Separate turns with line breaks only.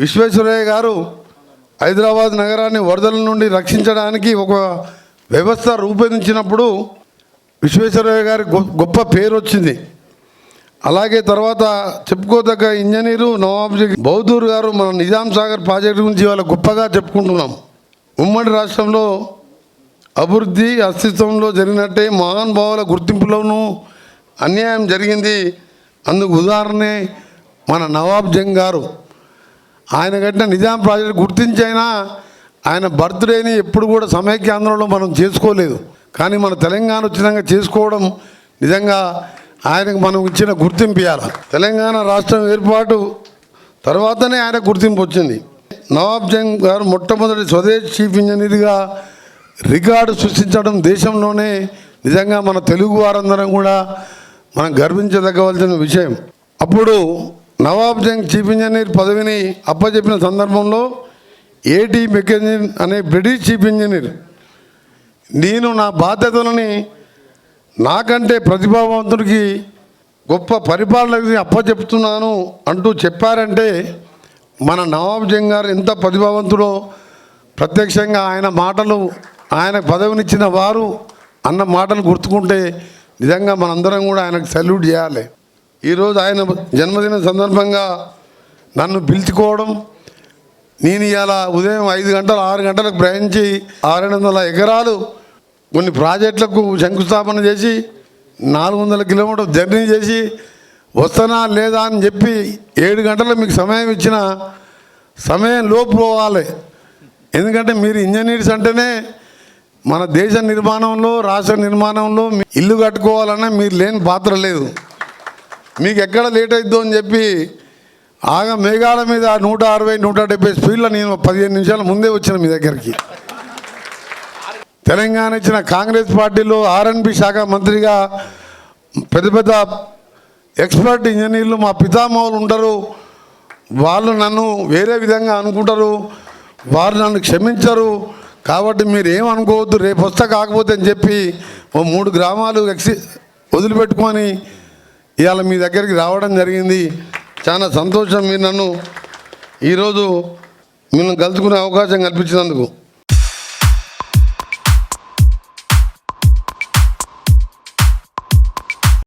విశ్వేశ్వరయ్య గారు హైదరాబాద్ నగరాన్ని వరదల నుండి రక్షించడానికి ఒక వ్యవస్థ రూపొందించినప్పుడు విశ్వేశ్వరయ్య గారి గొ- గొప్ప పేరు వచ్చింది అలాగే తర్వాత చెప్పుకోదగ్గ ఇంజనీరు నవాబ్జీ బౌదూర్ గారు మన నిజాం సాగర్ ప్రాజెక్టు గురించి వాళ్ళ గొప్పగా చెప్పుకుంటున్నాం. ఉమ్మడి రాష్ట్రంలో అభివృద్ధి అస్తిత్వంలో జరిగినట్టే మహానుభావుల గుర్తింపులోనూ అన్యాయం జరిగింది. అందుకు ఉదాహరణే మన నవాబ్ జంగ్ గారు. ఆయన కట్టిన నిజాం ప్రాజెక్ట్ గుర్తించైనా ఆయన బర్త్డేని ఎప్పుడు కూడా సమైక్య ఆందోళనలో మనం చేసుకోలేదు. కానీ మన తెలంగాణ వచ్చినాక చేసుకోవడం నిజంగా ఆయనకు మనం ఇచ్చిన గుర్తింపు ఇవ్వాలి తెలంగాణ రాష్ట్రం ఏర్పాటు తర్వాతనే ఆయన గుర్తింపు వచ్చింది. నవాబ్ జంగ్ గారు మొట్టమొదటి స్వదేశ్ చీఫ్ ఇంజనీర్గా రికార్డు సృష్టించడం దేశంలోనే నిజంగా మన తెలుగు వారందరం కూడా మనం గర్వించదగ్గవలసిన విషయం. అప్పుడు నవాబ్ జంగ్ చీఫ్ ఇంజనీర్ పదవిని అప్పచెప్పిన సందర్భంలో ఏటీ మెకెంజిన్ అనే బ్రిటిష్ చీఫ్ ఇంజనీర్ నేను నా బాధ్యతలని నాకంటే ప్రతిభావంతుడికి గొప్ప పరిపాలనకి అప్పచెప్తున్నాను అంటూ చెప్పారంటే మన నవాబ్ జంగ్ గారు ఎంత ప్రతిభావంతుడో ప్రత్యక్షంగా ఆయన మాటలు ఆయన పదవినిచ్చిన వారు అన్న మాటలు గుర్తుకుంటే నిజంగా మనందరం కూడా ఆయనకు సల్యూట్ చేయాలి. ఈరోజు ఆయన జన్మదిన సందర్భంగా నన్ను పిలుచుకోవడం నేను ఇలా ఉదయం ఐదు గంటలు ఆరు గంటలకు ప్రయాణించి ఆరు వందల ఎకరాలు కొన్ని ప్రాజెక్టులకు శంకుస్థాపన చేసి నాలుగు వందల కిలోమీటర్ జర్నీ చేసి వస్తానా లేదా అని చెప్పి ఏడు గంటలు మీకు సమయం ఇచ్చిన సమయం లోపు పోవాలి. ఎందుకంటే మీరు ఇంజనీర్స్ అంటేనే మన దేశ నిర్మాణంలో రాష్ట్ర నిర్మాణంలో మీ ఇల్లు కట్టుకోవాలన్నా మీరు లేని పాత్ర లేదు. మీకు ఎక్కడ లేట్ అవుద్దో అని చెప్పి ఆగ మేఘాల మీద నూట అరవై నూట డెబ్బై స్పీడ్లో నేను పదిహేను నిమిషాల ముందే వచ్చిన మీ దగ్గరికి. తెలంగాణ ఇచ్చిన కాంగ్రెస్ పార్టీలో ఆర్ఎన్బి శాఖ మంత్రిగా పెద్ద పెద్ద ఎక్స్పర్ట్ ఇంజనీర్లు మా పితామహులు ఉంటారు. వాళ్ళు నన్ను వేరే విధంగా అనుకుంటారు. వారు నన్ను క్షమించరు. కాబట్టి మీరు ఏమనుకోవద్దు రేపు వస్తా కాకపోతే అని చెప్పి ఓ మూడు గ్రామాలు ఎక్సి వదిలిపెట్టుకొని ఇవాళ మీ దగ్గరికి రావడం జరిగింది. చాలా సంతోషం మీరు నన్ను ఈరోజు మిమ్మల్ని కలుసుకునే అవకాశం కల్పించినందుకు.